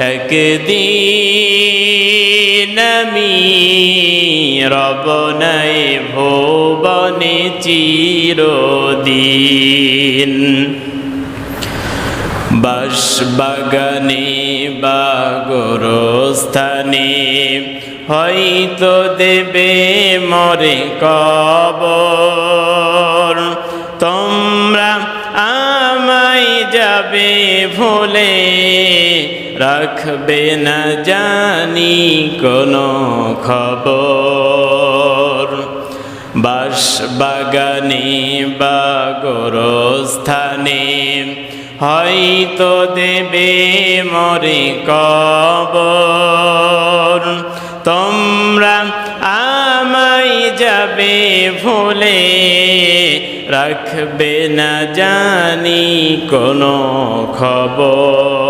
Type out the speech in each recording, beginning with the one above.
একদিন আমি রব নাই ভুবনে চিরদিন। বাস বাগানে বা গোরস্থানে হয়তো দেবে মরে কবর। রাখবে না জানি কোনো খবর। বাস বাগানে বা গোরস্থানে হয়তো দেবে মরে কবর। তোমরা আমায় যাবে ভুলে রাখবে না জানি কোনো খবর।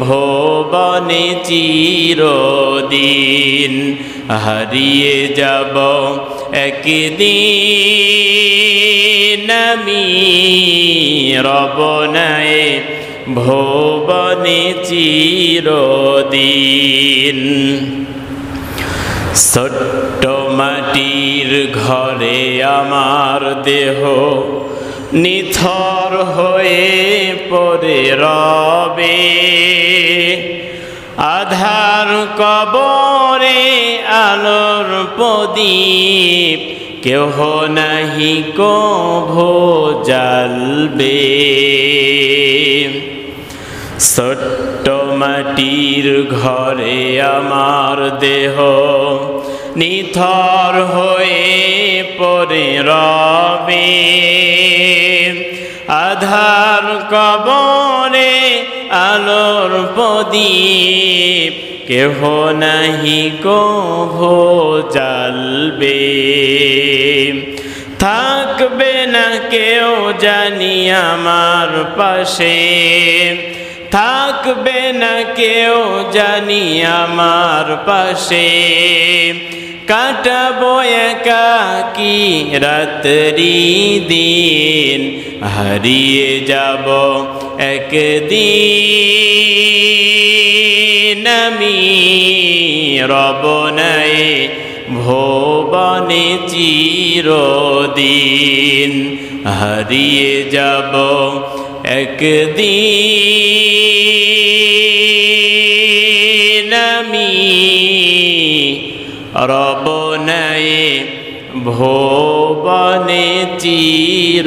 ভুবনে চিরদিন হারিয়ে যাব একদিন আমি রব নাই ভুবনে চিরদিন। ছোট্ট মাটির ঘরে আমার দেহ নিথর হয়ে পড়ে রবে। আধার কবরে আলোর প্রদীপ, কেহ নাহি কভো জ্বালবে। ছোট্ট মাটির ঘরে আমার দেহ নিথর হয়ে পড়ে রবে। আধার কবরে আলোর প্রদীপ, কেহ নাহি কভো জ্বালবে। থাকবে না কেউ জানি আমার পাশে। থাকবে না কেউ জানি আমার পাশে। কাটাবো একা কি রাত্রি দিন, হারিয়ে যাব একদিন। আমি রব নাই ভুবনে চিরদিন, হারিয়ে যাব একদিন। আমি রব নাই ভোবনে চিরদিন।